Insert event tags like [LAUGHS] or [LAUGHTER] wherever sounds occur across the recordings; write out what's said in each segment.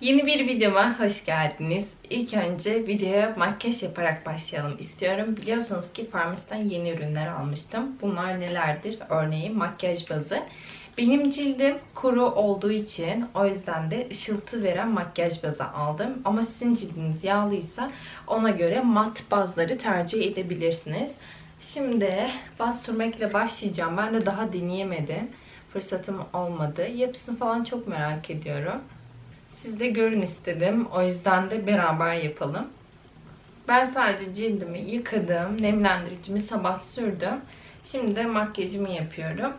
Yeni bir videoma hoş geldiniz. İlk önce videoya makyaj yaparak başlayalım istiyorum. Biliyorsunuz ki Farmas'tan yeni ürünler almıştım. Bunlar nelerdir? Örneğin makyaj bazı. Benim cildim kuru olduğu için o yüzden de ışıltı veren makyaj bazı aldım. Ama sizin cildiniz yağlıysa ona göre mat bazları tercih edebilirsiniz. Şimdi baz sürmekle başlayacağım. Ben de daha deneyemedim. Fırsatım olmadı. Yapısını falan çok merak ediyorum. Siz de görün istedim. O yüzden de beraber yapalım. Ben sadece cildimi yıkadım. Nemlendiricimi sabah sürdüm. Şimdi de makyajımı yapıyorum.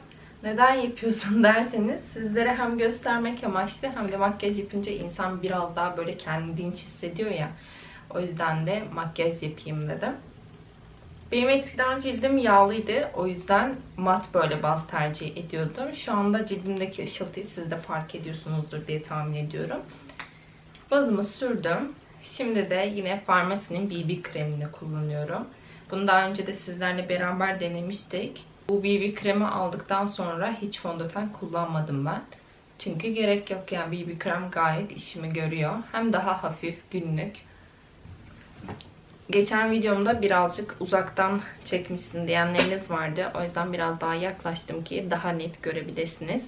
Neden yapıyorsun [LAUGHS] derseniz sizlere hem göstermek amaçlı hem de makyaj yapınca insan biraz daha böyle kendini dinç hissediyor ya. O yüzden de makyaj yapayım dedim. Benim eskiden cildim yağlıydı. O yüzden mat böyle baz tercih ediyordum. Şu anda cildimdeki ışıltıyı siz de fark ediyorsunuzdur diye tahmin ediyorum. Bazımı sürdüm. Şimdi de yine Farmasi'nin BB kremini kullanıyorum. Bunu daha önce de sizlerle beraber denemiştik. Bu BB kremi aldıktan sonra hiç fondöten kullanmadım ben. Çünkü gerek yok yani BB krem gayet işimi görüyor. Hem daha hafif günlük Geçen videomda birazcık uzaktan çekmişsin diyenleriniz vardı. O yüzden biraz daha yaklaştım ki daha net görebilirsiniz.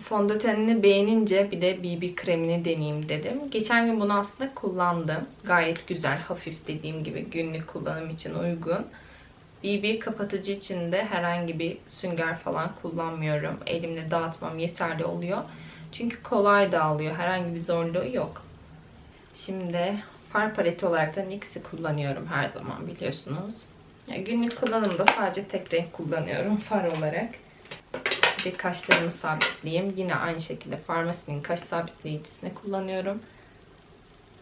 Fondötenini beğenince bir de BB kremini deneyeyim dedim. Geçen gün bunu aslında kullandım. Gayet güzel, hafif dediğim gibi günlük kullanım için uygun. BB kapatıcı için de herhangi bir sünger falan kullanmıyorum. Elimle dağıtmam yeterli oluyor. Çünkü kolay dağılıyor. Herhangi bir zorluğu yok. Şimdi far paleti olarak da NYX'i kullanıyorum her zaman biliyorsunuz. Yani günlük kullanımda sadece tek renk kullanıyorum [LAUGHS] far olarak. Bir kaşlarımı sabitleyeyim. Yine aynı şekilde Farmasi'nin kaş sabitleyicisini kullanıyorum.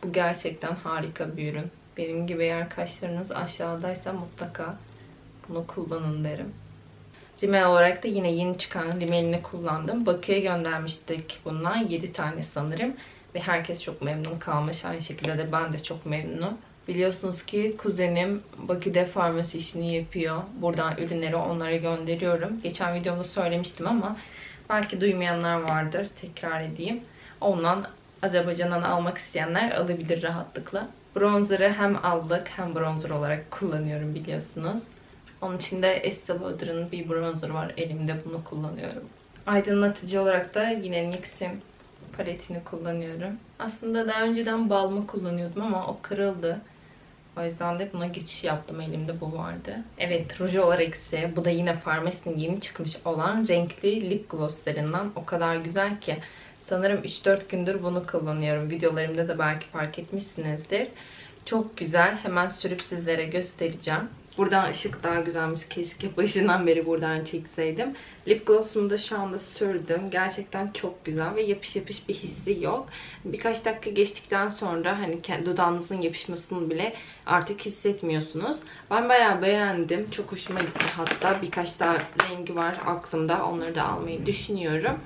Bu gerçekten harika bir ürün. Benim gibi eğer kaşlarınız aşağıdaysa mutlaka bunu kullanın derim. Rimel olarak da yine yeni çıkan rimelini kullandım. Bakü'ye göndermiştik bundan 7 tane sanırım. Ve herkes çok memnun kalmış. Aynı şekilde de ben de çok memnunum. Biliyorsunuz ki kuzenim Bakü'de farmasi işini yapıyor. Buradan ürünleri onlara gönderiyorum. Geçen videomda söylemiştim ama belki duymayanlar vardır. Tekrar edeyim. Ondan Azerbaycan'dan almak isteyenler alabilir rahatlıkla. Bronzer'ı hem allık hem bronzer olarak kullanıyorum biliyorsunuz. Onun için de Estee Lauder'ın bir bronzer var. Elimde bunu kullanıyorum. Aydınlatıcı olarak da yine NYX'in paletini kullanıyorum. Aslında daha önceden balmı kullanıyordum ama o kırıldı. O yüzden de buna geçiş yaptım. Elimde bu vardı. Evet ruj olarak ise bu da yine Farmasi'nin yeni çıkmış olan renkli lip glosslarından. O kadar güzel ki. Sanırım 3-4 gündür bunu kullanıyorum. Videolarımda da belki fark etmişsinizdir. Çok güzel. Hemen sürüp sizlere göstereceğim. Buradan ışık daha güzelmiş. Keşke başından beri buradan çekseydim. Lip gloss'umu da şu anda sürdüm. Gerçekten çok güzel ve yapış yapış bir hissi yok. Birkaç dakika geçtikten sonra hani dudağınızın yapışmasını bile artık hissetmiyorsunuz. Ben bayağı beğendim. Çok hoşuma gitti hatta. Birkaç daha rengi var aklımda. Onları da almayı düşünüyorum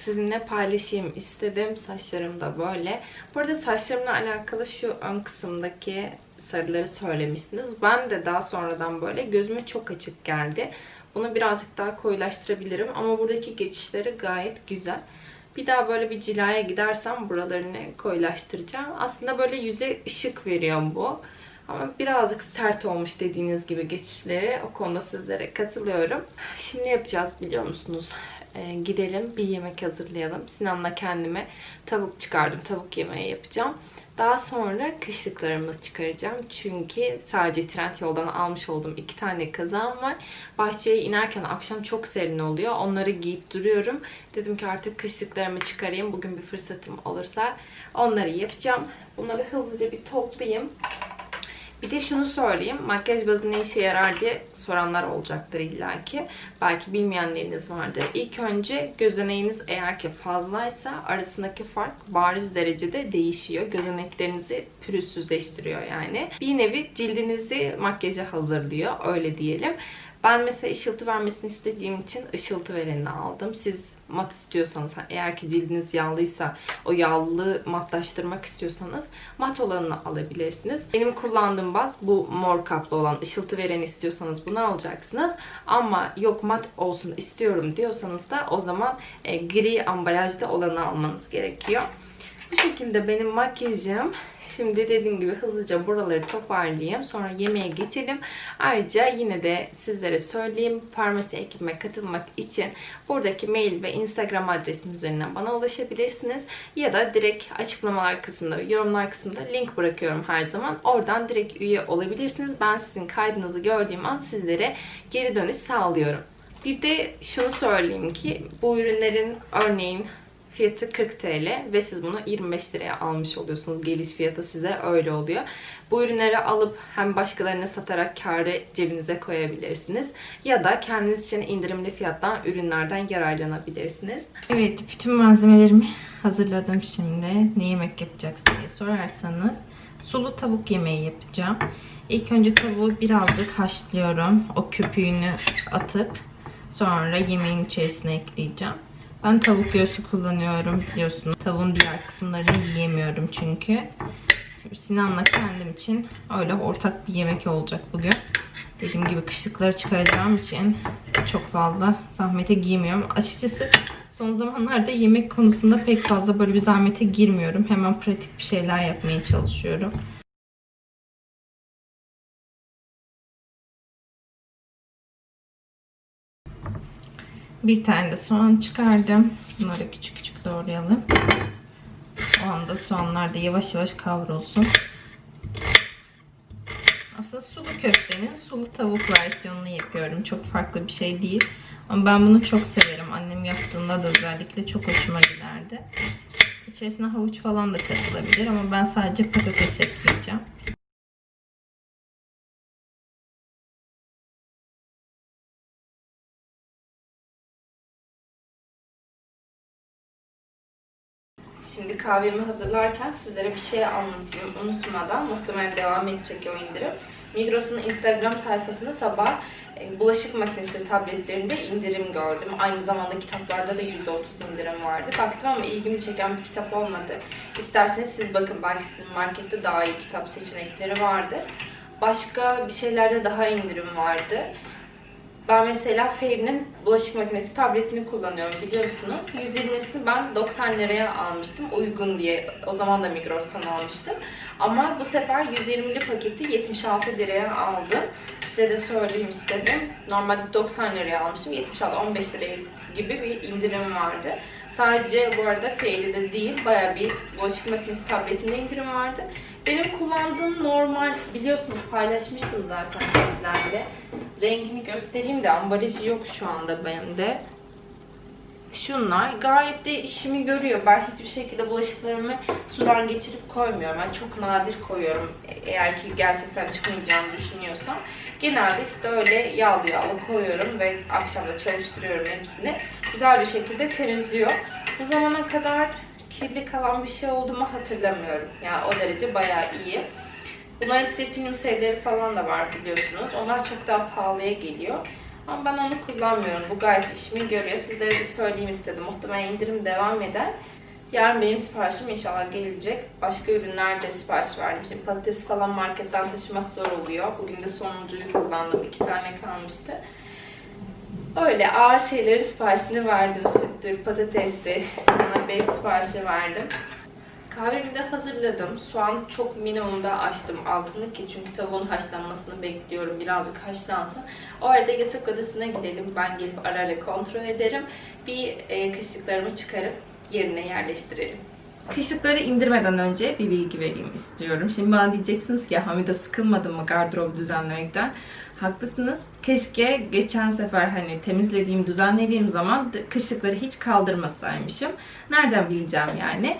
sizinle paylaşayım istedim. Saçlarım da böyle. Bu arada saçlarımla alakalı şu ön kısımdaki sarıları söylemişsiniz. Ben de daha sonradan böyle gözüme çok açık geldi. Bunu birazcık daha koyulaştırabilirim ama buradaki geçişleri gayet güzel. Bir daha böyle bir cilaya gidersem buralarını koyulaştıracağım. Aslında böyle yüze ışık veriyor bu. Ama birazcık sert olmuş dediğiniz gibi geçişleri. O konuda sizlere katılıyorum. Şimdi yapacağız biliyor musunuz? Ee, gidelim bir yemek hazırlayalım. Sinan'la kendime tavuk çıkardım. Tavuk yemeği yapacağım. Daha sonra kışlıklarımızı çıkaracağım. Çünkü sadece trend yoldan almış olduğum iki tane kazağım var. Bahçeye inerken akşam çok serin oluyor. Onları giyip duruyorum. Dedim ki artık kışlıklarımı çıkarayım. Bugün bir fırsatım olursa onları yapacağım. Bunları hızlıca bir toplayayım. Bir de şunu söyleyeyim. Makyaj bazı ne işe yarar diye soranlar olacaktır illaki. Belki bilmeyenleriniz vardır. İlk önce gözeneğiniz eğer ki fazlaysa arasındaki fark bariz derecede değişiyor. Gözeneklerinizi pürüzsüzleştiriyor yani. Bir nevi cildinizi makyaja hazırlıyor. Öyle diyelim. Ben mesela ışıltı vermesini istediğim için ışıltı verenini aldım. Siz mat istiyorsanız eğer ki cildiniz yağlıysa o yağlı matlaştırmak istiyorsanız mat olanını alabilirsiniz. Benim kullandığım baz bu mor kaplı olan ışıltı veren istiyorsanız bunu alacaksınız. Ama yok mat olsun istiyorum diyorsanız da o zaman e, gri ambalajda olanı almanız gerekiyor. Bu şekilde benim makyajım. Şimdi dediğim gibi hızlıca buraları toparlayayım. Sonra yemeğe geçelim. Ayrıca yine de sizlere söyleyeyim. Farmasi ekibime katılmak için buradaki mail ve Instagram adresim üzerinden bana ulaşabilirsiniz. Ya da direkt açıklamalar kısmında, yorumlar kısmında link bırakıyorum her zaman. Oradan direkt üye olabilirsiniz. Ben sizin kaydınızı gördüğüm an sizlere geri dönüş sağlıyorum. Bir de şunu söyleyeyim ki bu ürünlerin örneğin fiyatı 40 TL ve siz bunu 25 liraya almış oluyorsunuz. Geliş fiyatı size öyle oluyor. Bu ürünleri alıp hem başkalarına satarak karı cebinize koyabilirsiniz. Ya da kendiniz için indirimli fiyattan ürünlerden yararlanabilirsiniz. Evet bütün malzemelerimi hazırladım şimdi. Ne yemek yapacaksın diye sorarsanız sulu tavuk yemeği yapacağım. İlk önce tavuğu birazcık haşlıyorum. O köpüğünü atıp sonra yemeğin içerisine ekleyeceğim. Ben tavuk göğsü kullanıyorum biliyorsunuz. Tavuğun diğer kısımlarını yiyemiyorum çünkü. Şimdi Sinan'la kendim için öyle ortak bir yemek olacak bugün. Dediğim gibi kışlıkları çıkaracağım için çok fazla zahmete giymiyorum. Açıkçası son zamanlarda yemek konusunda pek fazla böyle bir zahmete girmiyorum. Hemen pratik bir şeyler yapmaya çalışıyorum. Bir tane de soğan çıkardım. Bunları küçük küçük doğrayalım. O anda soğanlar da yavaş yavaş kavrulsun. Aslında sulu köftenin sulu tavuk versiyonunu yapıyorum. Çok farklı bir şey değil. Ama ben bunu çok severim. Annem yaptığında da özellikle çok hoşuma giderdi. İçerisine havuç falan da katılabilir ama ben sadece patates ekleyeceğim. Kahvemi hazırlarken sizlere bir şey anlatayım unutmadan. Muhtemelen devam edecek o indirim. Migros'un Instagram sayfasında sabah e, bulaşık makinesi tabletlerinde indirim gördüm. Aynı zamanda kitaplarda da %30 indirim vardı. Baktım ama ilgimi çeken bir kitap olmadı. İsterseniz siz bakın belki sizin markette daha iyi kitap seçenekleri vardır. Başka bir şeylerde daha indirim vardı. Ben mesela Fairy'nin bulaşık makinesi tabletini kullanıyorum biliyorsunuz. 120'sini ben 90 liraya almıştım uygun diye. O zaman da Migros'tan almıştım. Ama bu sefer 120'li paketi 76 liraya aldım. Size de söyleyeyim istedim. Normalde 90 liraya almıştım. 76 15 liraya gibi bir indirim vardı. Sadece bu arada Fairy'de değil baya bir bulaşık makinesi tabletinde indirim vardı. Benim kullandığım normal biliyorsunuz paylaşmıştım zaten sizlerle. Rengini göstereyim de ambalajı yok şu anda bende. Şunlar gayet de işimi görüyor. Ben hiçbir şekilde bulaşıklarımı sudan geçirip koymuyorum. Ben çok nadir koyuyorum. Eğer ki gerçekten çıkmayacağını düşünüyorsam. Genelde işte öyle yağlı yağlı koyuyorum ve akşamda çalıştırıyorum hepsini. Güzel bir şekilde temizliyor. Bu zamana kadar kirli kalan bir şey oldu mu hatırlamıyorum. Yani o derece bayağı iyi. Bunların platinyum serileri falan da var biliyorsunuz. Onlar çok daha pahalıya geliyor. Ama ben onu kullanmıyorum. Bu gayet işimi görüyor. Sizlere de söyleyeyim istedim. Muhtemelen indirim devam eder. Yarın benim siparişim inşallah gelecek. Başka ürünler de sipariş verdim. Şimdi patates falan marketten taşımak zor oluyor. Bugün de sonuncuyu kullandım. İki tane kalmıştı. Öyle ağır şeyleri siparişini verdim. Süttür, patatesli, sana bez siparişi verdim. Kahvemi de hazırladım. Soğan çok minimumda açtım altını ki çünkü tavuğun haşlanmasını bekliyorum. Birazcık haşlansın. O arada yatak odasına gidelim. Ben gelip ara ara kontrol ederim. Bir e, kışlıklarımı çıkarıp yerine yerleştirelim. Kışlıkları indirmeden önce bir bilgi vereyim istiyorum. Şimdi bana diyeceksiniz ki Hamide sıkılmadın mı gardırobu düzenlemekten? Haklısınız. Keşke geçen sefer hani temizlediğim, düzenlediğim zaman kışlıkları hiç kaldırmasaymışım. Nereden bileceğim yani?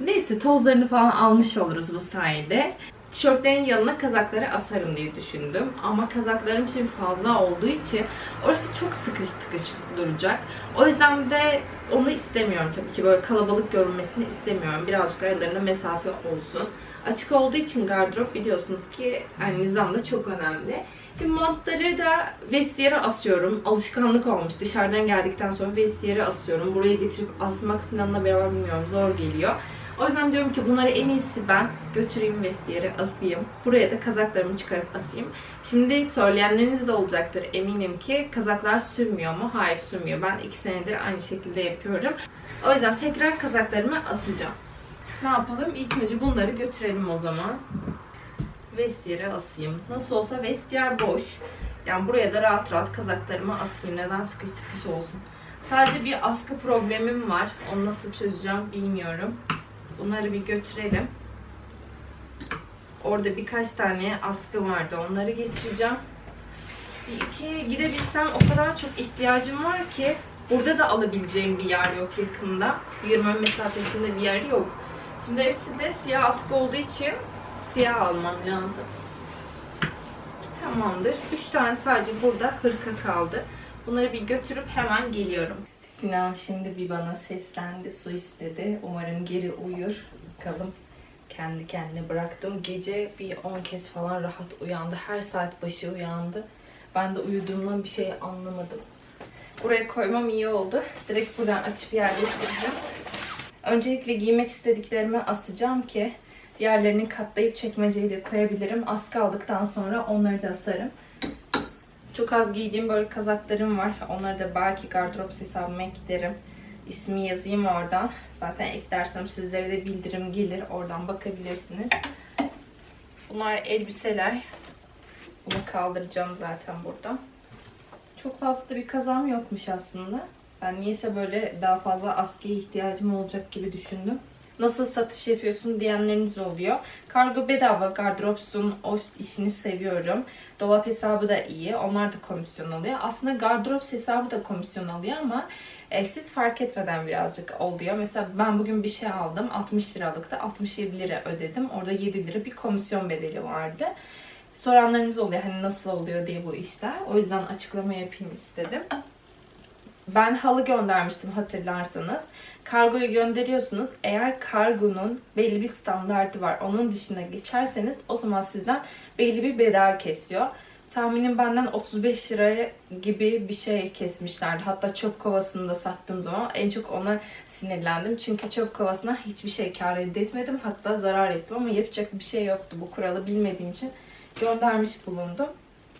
Neyse tozlarını falan almış oluruz bu sayede. Tişörtlerin yanına kazakları asarım diye düşündüm. Ama kazaklarım şimdi fazla olduğu için orası çok sıkış tıkış duracak. O yüzden de onu istemiyorum tabii ki. Böyle kalabalık görünmesini istemiyorum. Birazcık aralarında mesafe olsun. Açık olduğu için gardırop biliyorsunuz ki yani nizamda çok önemli. Şimdi montları da vestiyere asıyorum. Alışkanlık olmuş. Dışarıdan geldikten sonra vestiyere asıyorum. Buraya getirip asmak Sinan'la beraber bilmiyorum zor geliyor. O yüzden diyorum ki bunları en iyisi ben götüreyim vestiyere asayım. Buraya da kazaklarımı çıkarıp asayım. Şimdi söyleyenleriniz de olacaktır eminim ki kazaklar sürmüyor mu? Hayır sürmüyor. Ben iki senedir aynı şekilde yapıyorum. O yüzden tekrar kazaklarımı asacağım. Ne yapalım? İlk önce bunları götürelim o zaman. Vestiyere asayım. Nasıl olsa vestiyer boş. Yani buraya da rahat rahat kazaklarımı asayım. Neden sıkış tıkış olsun. Sadece bir askı problemim var. Onu nasıl çözeceğim bilmiyorum. Bunları bir götürelim. Orada birkaç tane askı vardı. Onları getireceğim. Bir iki gidebilsem o kadar çok ihtiyacım var ki burada da alabileceğim bir yer yok yakında. Yürüme mesafesinde bir yer yok. Şimdi hepsi de siyah askı olduğu için siyah almam lazım. Tamamdır. Üç tane sadece burada hırka kaldı. Bunları bir götürüp hemen geliyorum. Sinan şimdi bir bana seslendi, su istedi. Umarım geri uyur. Bakalım. Kendi kendine bıraktım. Gece bir 10 kez falan rahat uyandı. Her saat başı uyandı. Ben de uyuduğumdan bir şey anlamadım. Buraya koymam iyi oldu. Direkt buradan açıp yerleştireceğim. Öncelikle giymek istediklerimi asacağım ki diğerlerini katlayıp çekmeceyi de koyabilirim. Askı aldıktan sonra onları da asarım. Çok az giydiğim böyle kazaklarım var. Onları da belki gardırop hesabıma eklerim. İsmi yazayım oradan. Zaten eklersem sizlere de bildirim gelir. Oradan bakabilirsiniz. Bunlar elbiseler. Bunu kaldıracağım zaten burada. Çok fazla da bir kazam yokmuş aslında. Ben niyeyse böyle daha fazla askıya ihtiyacım olacak gibi düşündüm. Nasıl satış yapıyorsun diyenleriniz oluyor. Kargo bedava, gardıropsun, o işini seviyorum. Dolap hesabı da iyi. Onlar da komisyon alıyor. Aslında gardırop hesabı da komisyon alıyor ama e, siz fark etmeden birazcık oluyor. Mesela ben bugün bir şey aldım. 60 liralıkta 67 lira ödedim. Orada 7 lira bir komisyon bedeli vardı. Soranlarınız oluyor hani nasıl oluyor diye bu işler. O yüzden açıklama yapayım istedim. Ben halı göndermiştim hatırlarsanız. Kargoyu gönderiyorsunuz. Eğer kargonun belli bir standartı var. Onun dışına geçerseniz o zaman sizden belli bir bedel kesiyor. Tahminim benden 35 liraya gibi bir şey kesmişlerdi. Hatta çöp kovasını da sattığım zaman en çok ona sinirlendim. Çünkü çöp kovasına hiçbir şey kar elde etmedim. Hatta zarar ettim ama yapacak bir şey yoktu. Bu kuralı bilmediğim için göndermiş bulundum.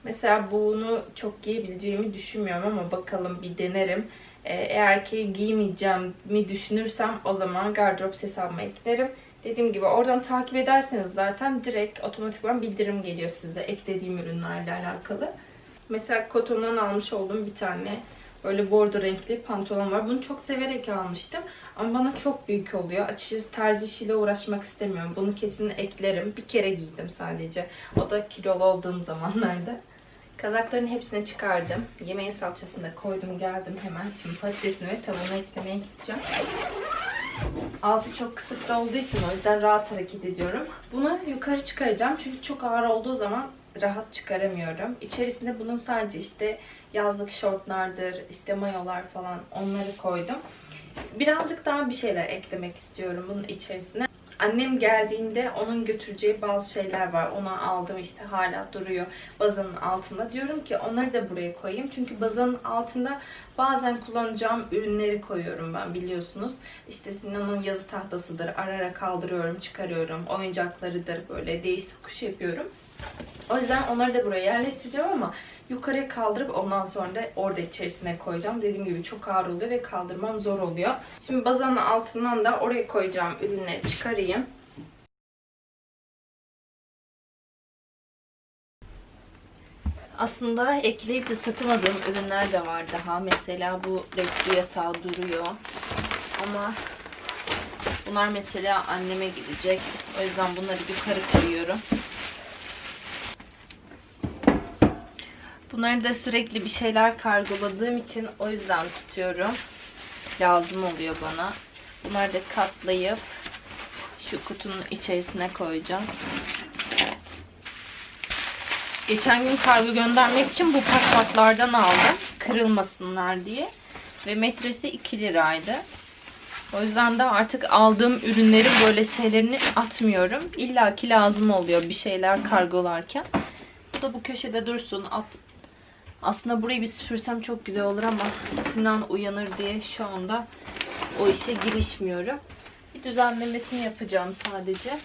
Mesela bunu çok giyebileceğimi düşünmüyorum ama bakalım bir denerim. Ee, eğer ki giymeyeceğim mi düşünürsem o zaman gardırop hesabıma eklerim. Dediğim gibi oradan takip ederseniz zaten direkt otomatikman bildirim geliyor size eklediğim ürünlerle alakalı. Mesela kotondan almış olduğum bir tane böyle bordo renkli pantolon var. Bunu çok severek almıştım. Ama bana çok büyük oluyor. Açıkçası terzi işiyle uğraşmak istemiyorum. Bunu kesin eklerim. Bir kere giydim sadece. O da kilolu olduğum zamanlarda. Kazakların hepsini çıkardım. Yemeğin salçasını da koydum geldim hemen. Şimdi patatesini ve tavuğunu eklemeye gideceğim. Altı çok kısıkta olduğu için o yüzden rahat hareket ediyorum. Bunu yukarı çıkaracağım çünkü çok ağır olduğu zaman rahat çıkaramıyorum. İçerisinde bunun sadece işte yazlık şortlardır, işte mayolar falan onları koydum. Birazcık daha bir şeyler eklemek istiyorum bunun içerisine. Annem geldiğinde onun götüreceği bazı şeyler var. Ona aldım işte hala duruyor bazanın altında. Diyorum ki onları da buraya koyayım. Çünkü bazanın altında bazen kullanacağım ürünleri koyuyorum ben biliyorsunuz. İşte Sinan'ın yazı tahtasıdır. Ara ara kaldırıyorum, çıkarıyorum. Oyuncaklarıdır böyle değiş tokuş yapıyorum. O yüzden onları da buraya yerleştireceğim ama yukarıya kaldırıp ondan sonra da orada içerisine koyacağım. Dediğim gibi çok ağır oluyor ve kaldırmam zor oluyor. Şimdi bazanın altından da oraya koyacağım ürünleri çıkarayım. Aslında ekleyip de satamadığım ürünler de var daha. Mesela bu retro yatağı duruyor. Ama bunlar mesela anneme gidecek. O yüzden bunları yukarı koyuyorum. Bunları da sürekli bir şeyler kargoladığım için o yüzden tutuyorum. Lazım oluyor bana. Bunları da katlayıp şu kutunun içerisine koyacağım. Geçen gün kargo göndermek için bu paspatlardan aldım. Kırılmasınlar diye. Ve metresi 2 liraydı. O yüzden de artık aldığım ürünlerin böyle şeylerini atmıyorum. İlla ki lazım oluyor bir şeyler kargolarken. Bu da bu köşede dursun. At, aslında burayı bir süpürsem çok güzel olur ama Sinan uyanır diye şu anda o işe girişmiyorum. Bir düzenlemesini yapacağım sadece.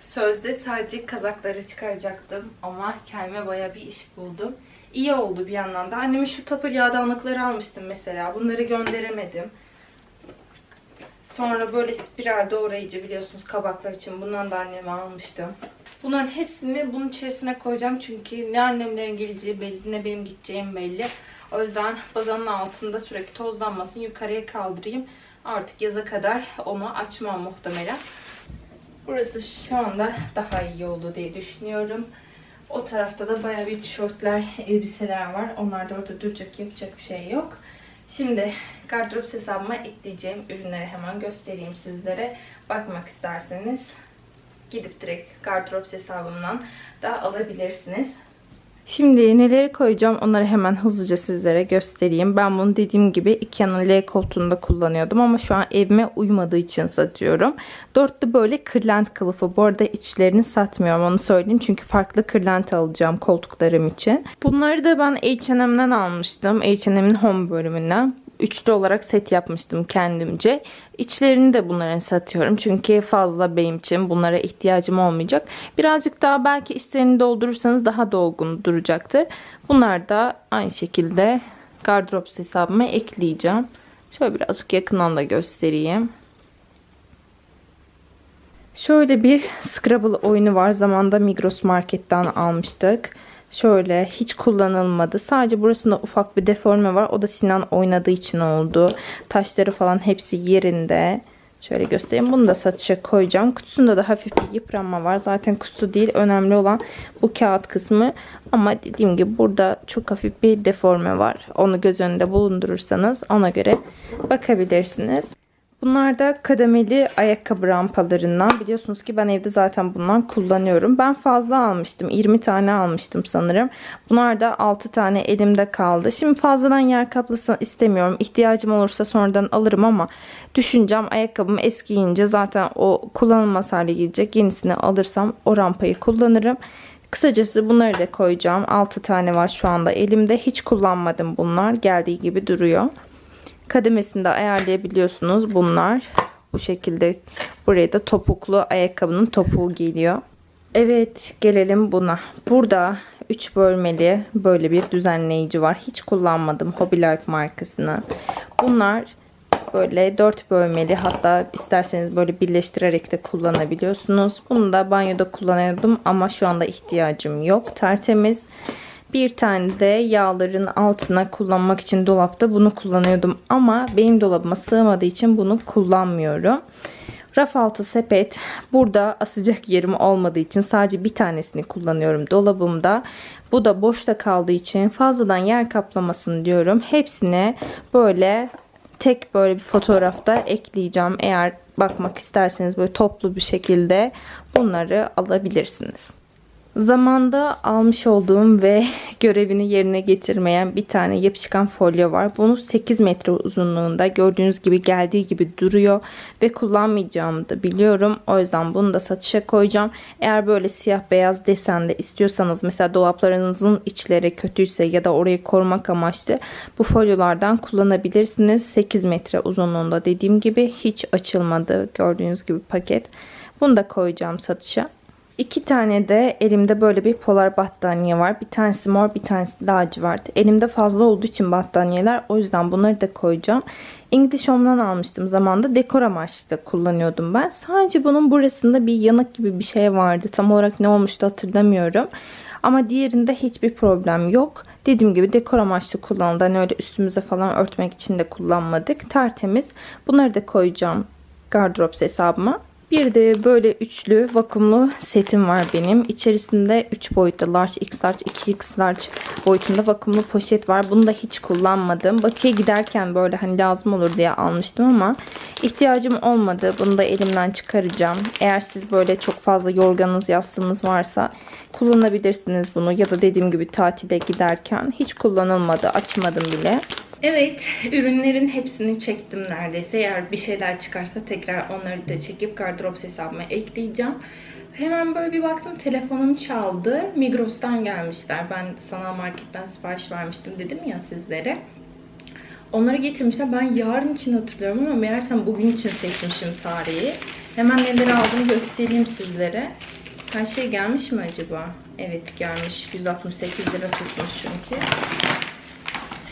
Sözde sadece kazakları çıkaracaktım ama kendime baya bir iş buldum. İyi oldu bir yandan da. Anneme şu tapır yağdanlıkları almıştım mesela. Bunları gönderemedim. Sonra böyle spiral doğrayıcı biliyorsunuz kabaklar için. Bundan da anneme almıştım. Bunların hepsini bunun içerisine koyacağım. Çünkü ne annemlerin geleceği belli ne benim gideceğim belli. O yüzden bazanın altında sürekli tozlanmasın. Yukarıya kaldırayım. Artık yaza kadar onu açmam muhtemelen. Burası şu anda daha iyi oldu diye düşünüyorum. O tarafta da bayağı bir tişörtler, elbiseler var. Onlar da orada duracak, yapacak bir şey yok. Şimdi gardırop hesabıma ekleyeceğim ürünleri hemen göstereyim sizlere. Bakmak isterseniz gidip direkt gardırop hesabımdan da alabilirsiniz. Şimdi neleri koyacağım onları hemen hızlıca sizlere göstereyim. Ben bunu dediğim gibi Ikea'nın L koltuğunda kullanıyordum ama şu an evime uymadığı için satıyorum. Dörtlü böyle kırlent kılıfı. Bu arada içlerini satmıyorum onu söyleyeyim. Çünkü farklı kırlent alacağım koltuklarım için. Bunları da ben H&M'den almıştım. H&M'in home bölümünden üçlü olarak set yapmıştım kendimce. İçlerini de bunların satıyorum. Çünkü fazla benim için bunlara ihtiyacım olmayacak. Birazcık daha belki içlerini doldurursanız daha dolgun duracaktır. Bunlar da aynı şekilde gardırop hesabıma ekleyeceğim. Şöyle birazcık yakından da göstereyim. Şöyle bir Scrabble oyunu var. Zamanda Migros Market'ten almıştık. Şöyle hiç kullanılmadı. Sadece burasında ufak bir deforme var. O da Sinan oynadığı için oldu. Taşları falan hepsi yerinde. Şöyle göstereyim. Bunu da satışa koyacağım. Kutusunda da hafif bir yıpranma var. Zaten kutusu değil. Önemli olan bu kağıt kısmı. Ama dediğim gibi burada çok hafif bir deforme var. Onu göz önünde bulundurursanız ona göre bakabilirsiniz. Bunlar da kademeli ayakkabı rampalarından. Biliyorsunuz ki ben evde zaten bundan kullanıyorum. Ben fazla almıştım. 20 tane almıştım sanırım. Bunlar da 6 tane elimde kaldı. Şimdi fazladan yer kaplasın istemiyorum. İhtiyacım olursa sonradan alırım ama düşüncem ayakkabım eskiyince zaten o kullanılmaz hale gelecek. Yenisini alırsam o rampayı kullanırım. Kısacası bunları da koyacağım. 6 tane var şu anda elimde. Hiç kullanmadım bunlar. Geldiği gibi duruyor kademesini de ayarlayabiliyorsunuz bunlar. Bu şekilde buraya da topuklu ayakkabının topuğu geliyor. Evet gelelim buna. Burada 3 bölmeli böyle bir düzenleyici var. Hiç kullanmadım Hobby Life markasını. Bunlar böyle 4 bölmeli hatta isterseniz böyle birleştirerek de kullanabiliyorsunuz. Bunu da banyoda kullanıyordum ama şu anda ihtiyacım yok. Tertemiz. Bir tane de yağların altına kullanmak için dolapta bunu kullanıyordum. Ama benim dolabıma sığmadığı için bunu kullanmıyorum. Raf altı sepet. Burada asacak yerim olmadığı için sadece bir tanesini kullanıyorum dolabımda. Bu da boşta kaldığı için fazladan yer kaplamasın diyorum. Hepsine böyle tek böyle bir fotoğrafta ekleyeceğim. Eğer bakmak isterseniz böyle toplu bir şekilde bunları alabilirsiniz. Zamanda almış olduğum ve görevini yerine getirmeyen bir tane yapışkan folyo var. Bunu 8 metre uzunluğunda gördüğünüz gibi geldiği gibi duruyor ve kullanmayacağımı da biliyorum. O yüzden bunu da satışa koyacağım. Eğer böyle siyah beyaz desende istiyorsanız mesela dolaplarınızın içleri kötüyse ya da orayı korumak amaçlı bu folyolardan kullanabilirsiniz. 8 metre uzunluğunda dediğim gibi hiç açılmadı gördüğünüz gibi paket. Bunu da koyacağım satışa. İki tane de elimde böyle bir polar battaniye var. Bir tanesi mor bir tanesi lacivert. Elimde fazla olduğu için battaniyeler o yüzden bunları da koyacağım. English Home'dan almıştım zamanda. Dekor amaçlı kullanıyordum ben. Sadece bunun burasında bir yanık gibi bir şey vardı. Tam olarak ne olmuştu hatırlamıyorum. Ama diğerinde hiçbir problem yok. Dediğim gibi dekor amaçlı kullanıldı. Hani öyle üstümüze falan örtmek için de kullanmadık. Tertemiz. Bunları da koyacağım gardırop hesabıma. Bir de böyle üçlü vakumlu setim var benim. İçerisinde 3 boyutlu large, x large, 2x large boyutunda vakumlu poşet var. Bunu da hiç kullanmadım. Bakıya giderken böyle hani lazım olur diye almıştım ama ihtiyacım olmadı. Bunu da elimden çıkaracağım. Eğer siz böyle çok fazla yorganınız, yastığınız varsa kullanabilirsiniz bunu. Ya da dediğim gibi tatile giderken hiç kullanılmadı. Açmadım bile. Evet, [LAUGHS] ürünlerin hepsini çektim neredeyse. Eğer bir şeyler çıkarsa tekrar onları da çekip gardırop hesabıma ekleyeceğim. Hemen böyle bir baktım telefonum çaldı. Migros'tan gelmişler. Ben sanal marketten sipariş vermiştim dedim ya sizlere. Onları getirmişler. Ben yarın için hatırlıyorum ama meğersem bugün için seçmişim tarihi. Hemen neleri aldım göstereyim sizlere. Her şey gelmiş mi acaba? Evet gelmiş. 168 lira tutmuş çünkü.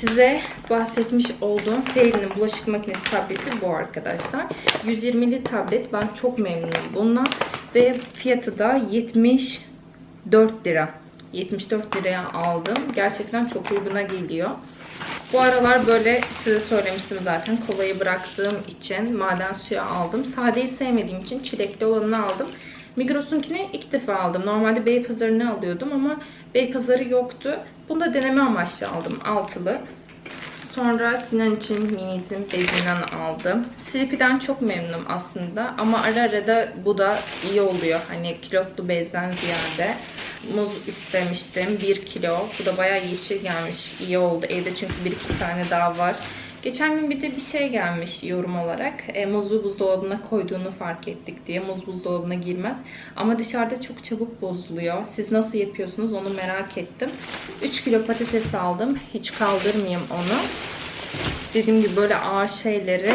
Size bahsetmiş olduğum Fairy'nin bulaşık makinesi tableti bu arkadaşlar. 120'li tablet. Ben çok memnunum bundan. Ve fiyatı da 74 lira. 74 liraya aldım. Gerçekten çok uyguna geliyor. Bu aralar böyle size söylemiştim zaten. Kolayı bıraktığım için maden suyu aldım. Sadeyi sevmediğim için çilekli olanını aldım. Migros'unkini ilk defa aldım. Normalde Beypazarı'nı alıyordum ama Beypazarı yoktu. Bunu da deneme amaçlı aldım. Altılı. Sonra Sinan için minizm bezinden aldım. Sleepy'den çok memnunum aslında. Ama ara ara da bu da iyi oluyor. Hani kilotlu bezden ziyade. Muz istemiştim. 1 kilo. Bu da bayağı yeşil gelmiş. İyi oldu. Evde çünkü bir iki tane daha var. Geçen gün bir de bir şey gelmiş yorum olarak. E, muzu buzdolabına koyduğunu fark ettik diye. Muz buzdolabına girmez. Ama dışarıda çok çabuk bozuluyor. Siz nasıl yapıyorsunuz onu merak ettim. 3 kilo patates aldım. Hiç kaldırmayayım onu. Dediğim gibi böyle ağır şeyleri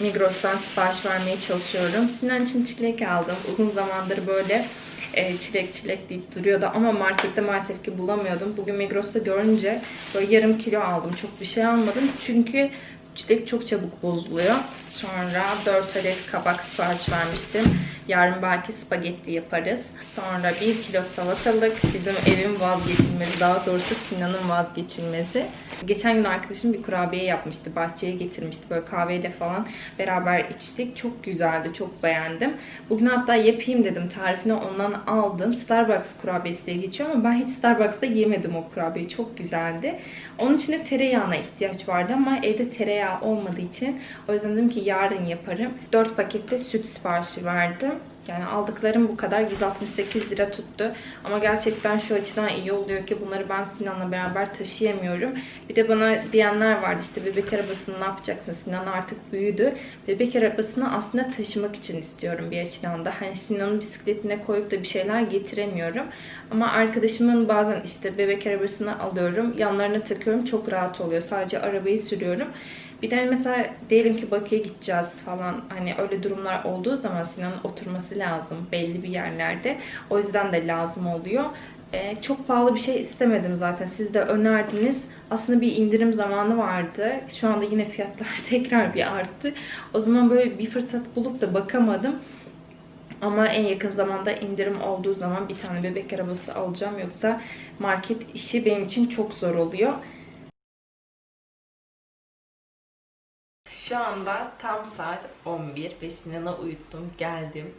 Migros'tan sipariş vermeye çalışıyorum. Sinan için çilek aldım. Uzun zamandır böyle e, çilek çilek deyip duruyordu ama markette maalesef ki bulamıyordum. Bugün Migros'ta görünce böyle yarım kilo aldım. Çok bir şey almadım çünkü çilek çok çabuk bozuluyor. Sonra 4 adet kabak sipariş vermiştim. Yarın belki spagetti yaparız. Sonra 1 kilo salatalık. Bizim evin vazgeçilmezi. Daha doğrusu Sinan'ın vazgeçilmezi. Geçen gün arkadaşım bir kurabiye yapmıştı. Bahçeye getirmişti. Böyle kahveyle falan beraber içtik. Çok güzeldi. Çok beğendim. Bugün hatta yapayım dedim. Tarifini ondan aldım. Starbucks kurabiyesi diye geçiyor ama ben hiç Starbucks'ta yemedim o kurabiyeyi. Çok güzeldi. Onun için de tereyağına ihtiyaç vardı ama evde tereyağı olmadığı için o yüzden dedim ki yarın yaparım. 4 pakette süt siparişi verdim. Yani aldıklarım bu kadar. 168 lira tuttu. Ama gerçekten şu açıdan iyi oluyor ki bunları ben Sinan'la beraber taşıyamıyorum. Bir de bana diyenler vardı işte bebek arabasını ne yapacaksın? Sinan artık büyüdü. Bebek arabasını aslında taşımak için istiyorum bir açıdan da. Hani Sinan'ın bisikletine koyup da bir şeyler getiremiyorum. Ama arkadaşımın bazen işte bebek arabasını alıyorum. Yanlarına takıyorum. Çok rahat oluyor. Sadece arabayı sürüyorum. Bir de mesela diyelim ki Bakü'ye gideceğiz falan hani öyle durumlar olduğu zaman Sinan'ın oturması lazım belli bir yerlerde. O yüzden de lazım oluyor. Ee, çok pahalı bir şey istemedim zaten. Siz de önerdiniz. Aslında bir indirim zamanı vardı. Şu anda yine fiyatlar [LAUGHS] tekrar bir arttı. O zaman böyle bir fırsat bulup da bakamadım. Ama en yakın zamanda indirim olduğu zaman bir tane bebek arabası alacağım. Yoksa market işi benim için çok zor oluyor. Şu anda tam saat 11 ve Sinan'ı uyuttum, geldim.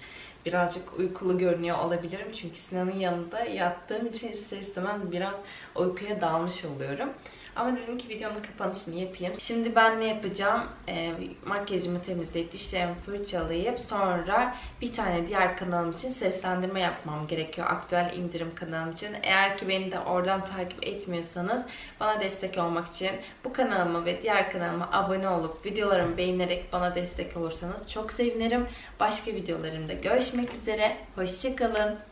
Birazcık uykulu görünüyor olabilirim çünkü Sinan'ın yanında yattığım için ister istemez biraz uykuya dalmış oluyorum. Ama dedim ki videonun kapanışını yapayım. Şimdi ben ne yapacağım? E, makyajımı temizleyip dişlerimi fırçalayıp sonra bir tane diğer kanalım için seslendirme yapmam gerekiyor. Aktüel indirim kanalım için. Eğer ki beni de oradan takip etmiyorsanız bana destek olmak için bu kanalıma ve diğer kanalıma abone olup videolarımı beğenerek bana destek olursanız çok sevinirim. Başka videolarımda görüşmek üzere. Hoşçakalın.